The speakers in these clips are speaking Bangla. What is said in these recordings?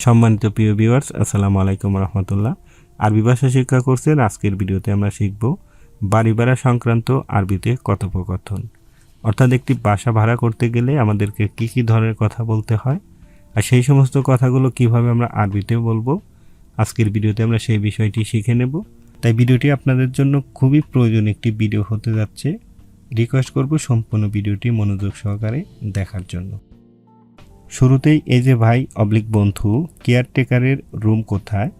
সম্মানিত প্রিয় ভিউয়ার্স আসসালামু আলাইকুম রহমতুল্লাহ। আরবি ভাষা শিক্ষা কোর্সের আজকের ভিডিওতে আমরা শিখব বাড়ি ভাড়া সংক্রান্ত আরবিতে কথোপকথন। অর্থাৎ একটি বাসা ভাড়া করতে গেলে আমাদেরকে কী কী ধরনের কথা বলতে হয় আর সেই সমস্ত কথাগুলো কীভাবে আমরা আরবিতে বলব, আজকের ভিডিওতে আমরা সেই বিষয়টি শিখে নেব। তাই ভিডিওটি আপনাদের জন্য খুবই প্রয়োজন একটি ভিডিও হতে যাচ্ছে। রিকোয়েস্ট করব সম্পূর্ণ ভিডিওটি মনোযোগ সহকারে দেখার জন্য। শুরুতেই এই যে ভাই অবলিক বন্ধু কেয়ারটেকারের রুম কোথায়?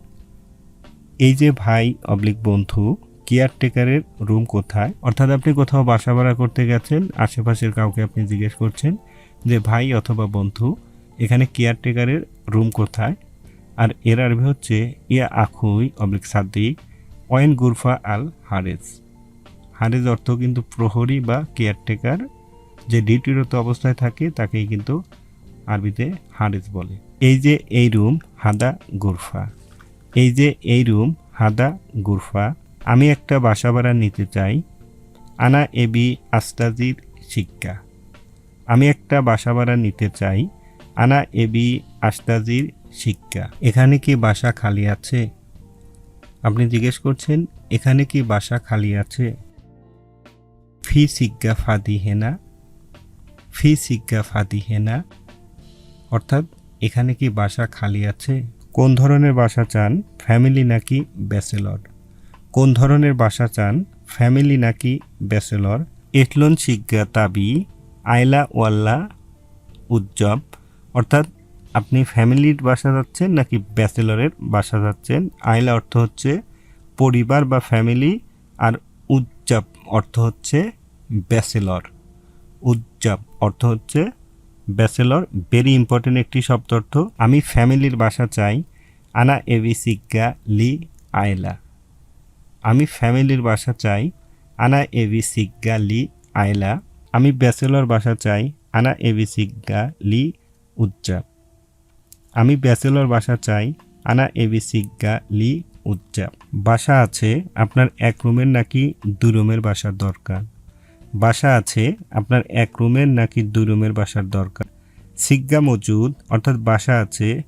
এই যে ভাই অবলিক বন্ধু কেয়ারটেকারের রুম কোথায়? অর্থাৎ আপনি কোথাও বাসা ভাড়া করতে গেছেন, আশেপাশের কাউকে আপনি জিজ্ঞেস করছেন যে, ভাই অথবা বন্ধু, এখানে কেয়ারটেকারের রুম কোথায়? আর এর আরবি হচ্ছে, ইয়া আখুই অবলিক সাদ্দিক ওয়েন গুরফা আল হারেজ হারেজ অর্থ কিন্তু প্রহরী বা কেয়ারটেকার, যে ডিউটিরত অবস্থায় থাকে তাকেই কিন্তু আরবিতে হারেজ বলে। এই যে এই রুম, হাদা গুরফা। এই যে এই রুম, হাদা গুরফা। আমি একটা বাসা ভাড়া নিতে চাই। আনা এবি আস্তাজির শিক্ষা। আমি একটা বাসা ভাড়া নিতে চাই। আনা এবি আস্তাজির শিক্ষা। এখানে কি বাসা খালি আছে? আপনি জিজ্ঞেস করছেন, এখানে কি বাসা খালি আছে? ফি সিজ্ঞা ফাদি হেনা ফি সিজ্ঞা ফাদি হেনা অর্থাৎ এখানে কি বাসা খালি আছে? কোন ধরনের বাসা চান? ফ্যামিলি নাকি ব্যাচেলর? কোন ধরনের বাসা চান? ফ্যামিলি নাকি ব্যাচেলর? এটলন শিজ্ঞা তাবি আয়লা ওয়াল্লা, উজ্জব, অর্থাৎ আপনি ফ্যামিলির বাসা যাচ্ছেন নাকি ব্যাচেলরের বাসা যাচ্ছেন? আয়লা অর্থ হচ্ছে পরিবার বা ফ্যামিলি আর উজ্জাব অর্থ হচ্ছে ব্যাচেলর। উজ্জাব অর্থ হচ্ছে ব্যাচেলর ভেরি ইম্পর্টেন্ট একটি শব্দ অর্থ। আমি ফ্যামিলির বাসা চাই, আনা এভি সিজ্ঞা লি আয়লা। আমি ফ্যামিলির বাসা চাই, আনা এভি সিজ্ঞা লি আয়লা। আমি ব্যাচেলর বাসা চাই, আনা এভি সিজ্ঞা লি উজ্জাব আমি ব্যাচেলর বাসা চাই, আনা এভি সিজ্ঞা লি উজ্জাব বাসা আছে, আপনার এক রুমের নাকি দু রুমের বাসার দরকার। বাসা আছে, আপনার এক রুমের নাকি দুই রুমের বাসার দরকার। সিজ্ঞা মজুদ, অর্থাৎ বাসা আছে,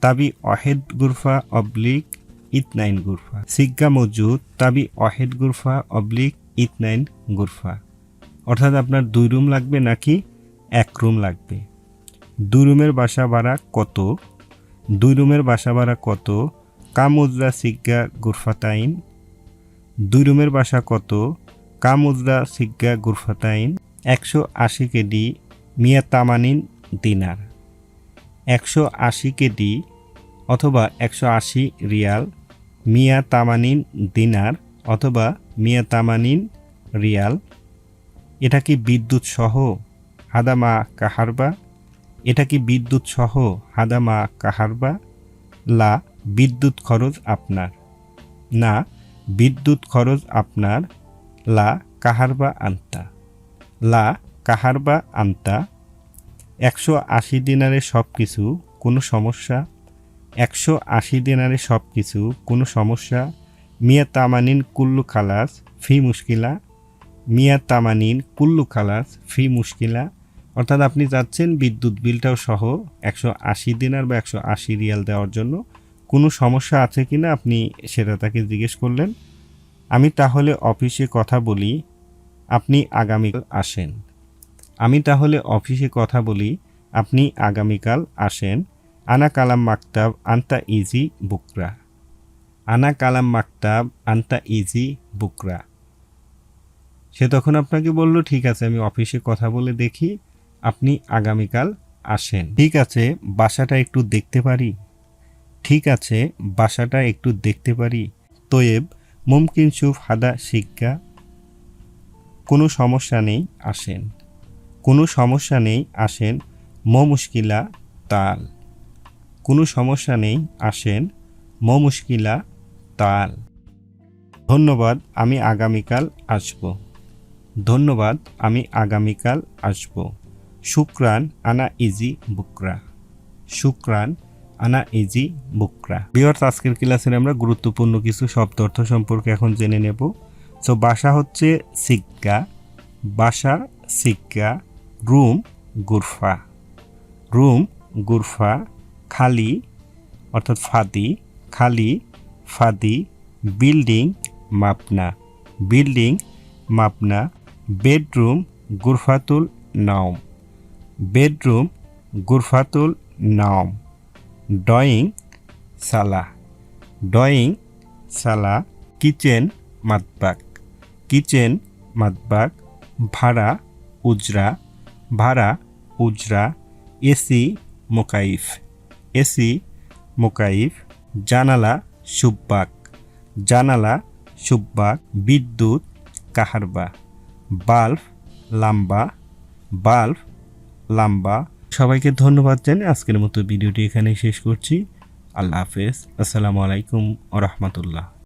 তাবি অহেদ গুরফা অবলিক ইতনাইন গুরফা। সিজ্ঞা মজুদ, তাবি অহেদ গুরফা অবলিক ইতনাইন গুরফা। অর্থাৎ আপনার দুই রুম লাগবে নাকি এক রুম লাগবে? দুই রুমের বাসা ভাড়া কত? দুই রুমের বাসা ভাড়া কত? কামুজরা সিজ্ঞা গুরফাতাইন দুই রুমের বাসা কত? কামুজরা সিজ্ঞা গুরফাতাইন একশো আশি কেডি মিয়া তামানিন দিনার, একশো আশি কেডি অথবা একশো আশি রিয়াল মিয়া তামানিন দিনার অথবা মিয়া তামানিন রিয়াল। এটা কি বিদ্যুৎ সহ হাদামা কাহারবা? এটা কি বিদ্যুৎ সহ হাদামা কাহারবা? লা, বিদ্যুৎ খরচ আপনার। না, বিদ্যুৎ খরচ আপনার লা কাহারবা আন্তা। লা কাহারবা আন্তা। একশো আশি দিনারে সব কিছু কোনো সমস্যা। একশো আশি দিনারে সব কিছু কোনো সমস্যা। মিয়া তামানিন কুল্লু খালাস, ফি মুশকিলা। মিয়া তামানিন কুল্লু খালাস, ফি মুশকিলা। অর্থাৎ আপনি যাচ্ছেন বিদ্যুৎ বিলটাও সহ একশো আশি দিনার বা একশো আশি রিয়াল দেওয়ার জন্য। কোনো সমস্যা আছে কি না আপনি সেটা তাকে জিজ্ঞেস করলেন। আমি তাহলে অফিসে কথা বলি, আপনি আগামীকাল আসেন। আমি তাহলে অফিসে কথা বলি, আপনি আগামীকাল আসেন। আনা কালাম মাকতাব আন্তা ইজি বুকরা। আনা কালাম মাকতাব আন্তা ইজি বুকরা। সে তখন আপনাকে বলল, ঠিক আছে, আমি অফিসে কথা বলে দেখি, আপনি আগামীকাল আসেন। ঠিক আছে, বাসাটা একটু দেখতে পারি? ঠিক আছে, বাসাটা একটু দেখতে পারি। তোয়েব মুমকিন সুফ হাদা শিক্ষা, কোনো সমস্যা নেই আসেন। কোনো সমস্যা নেই আসেন, ম মুশকিলা তাল। কোনো সমস্যা নেই আসেন, ম মুশকিলা তাল। ধন্যবাদ, আমি আগামীকাল আসব। ধন্যবাদ, আমি আগামীকাল আসব। শুক্রান, আনা ইজি বুকরা। শুক্রান আনা ইজি বুকরা। বিয়ার্স আজকের ক্লাসের আমরা গুরুত্বপূর্ণ কিছু শব্দ অর্থ সম্পর্কে এখন জেনে নেব। সো বাসা হচ্ছে সিজ্ঞা বাসা সিক্কা রুম গুরফা। রুম গুরফা, খালি, অর্থাৎ ফাদি, খালি, ফাদি, বিল্ডিং, মাপনা। বিল্ডিং, মাপনা। বেডরুম, গুরফাতুল নাওম। বেডরুম, গুরফাতুল নাওম। ড্রয়িং সালা। ড্রয়িং সালা, কিচেন মাতবাক কিচেন মাতবাক ভাড়া উজরা। ভাড়া উজরা, এসি মোকাইফ। এসি মোকাইফ, জানালা সুব্বাক। জানালা সুব্বাক, বিদ্যুৎ কাহারবা। বাল্ব লাম্বা। বাল্ব লাম্বা সবাইকে ধন্যবাদ জানিয়ে আজকের মতো ভিডিওটি এখানেই শেষ করছি। আল্লাহ হাফেজ। আসসালামু আলাইকুম ও রহমতুল্লাহ।